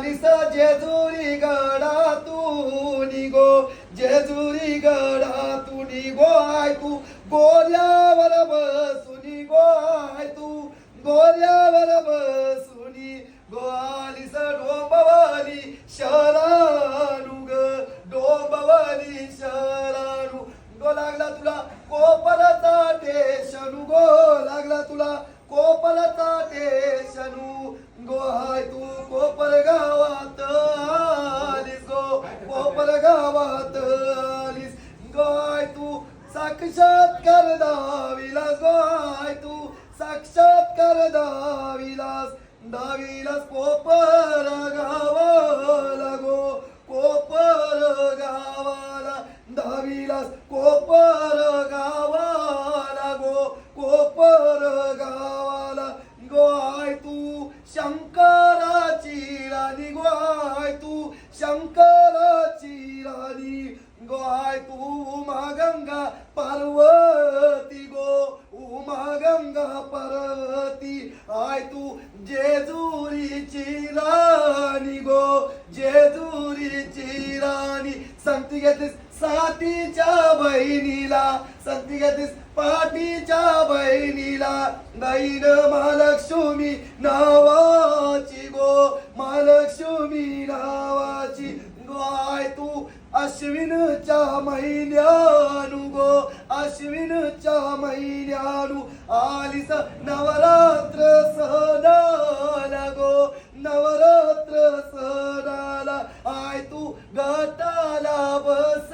आलीस जेजुरी गडातून गो जेजुरी गडा तू गो आय तू गोल्यावर बसुनी गो आय तू गोल्यावर बसुनी गो आलीस डोंबवली शराणू ग डोंबवली शराणू. गो लागला तुला कोपरचा टेशनू गो लागला तुला कोपरचा टेशनू. गोहाय तू कोपर गावात आलीस गो कोपर गावात आलीस. गोहाय तू साक्षात्कार दाविलास गोहाय तू साक्षात्कार दाविलास दाविलास कोपर गावाला गो कोपर गावाला. दाविलास कोपर गावाला. शंकराची राणी गो आय तू शंकराची राणी गो आय तू उमा गंगा पार्वती गो उमा गंगा पार्वती आय तू जेजुरीची राणी गो जेजुरीची राणी संगती घेतलीस सातीच्या बहिणीला संगती घेतीस पाठीच्या बहिणीला. गाईन महालक्ष्मी नावाची गो महालक्ष्मी नावाची गाय तू अश्विनच्या महिन्यानु गो अश्विनच्या महिन्यानु आलीस नवरात्र सणाला गो. नवरात्र सणाला आय तू गटाला बस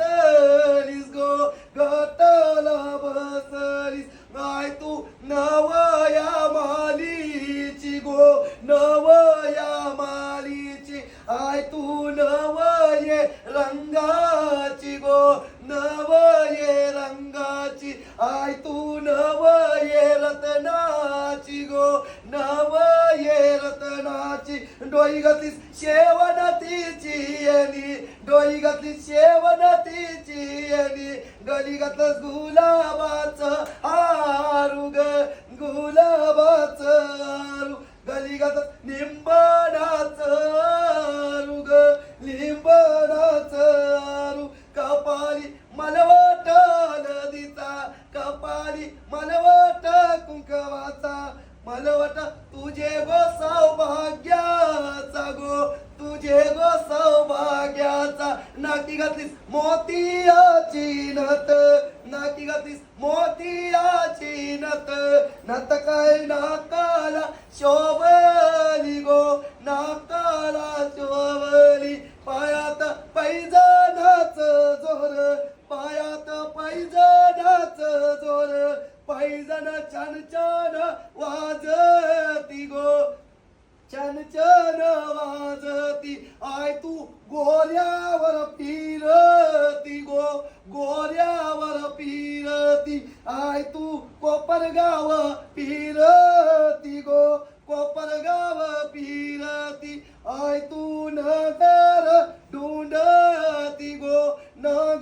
आय तू नवये रंगाची गो नवये रंगाची. आय तू नवये रत्नाची गो नवये रत्नाची. डोई घातलीस शेवणतीची येणी डोई घातलीस शेवणतीची येणी. गली घातलंस गुलाबाचं हारू ग गुलाबाचं हारू गली घातलं निंबणाचं नदीचा कपाली मलवट कुंकवाचा मलवट तुझे गो सौभाग्याचा गो तुझे गो सौभाग्याचा. नाकी घातलीस मोतियाची नत नाकी घातलीस मोतियाची नत नत काय नाकाला शोभली गो नाकाला नाच जोर छान छान वाजती गो. छान छान वाजती. आय तू गोऱ्यावर फिरती गो. गोऱ्यावर पिरती आय तू कोपरगाव फिरती गो. कोपरगाव पिरती आय तू नगर ढूंढती गो. न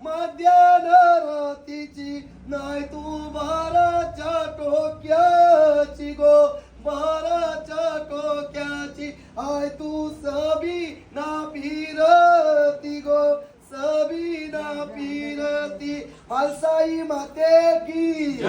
मध्यान रातीची नाही तू बाराच्या टोक्याची गो. बाराच्या टोक्याची आय तू सबी ना फिरती गो. सबी ना फिरती. हलसाई माते की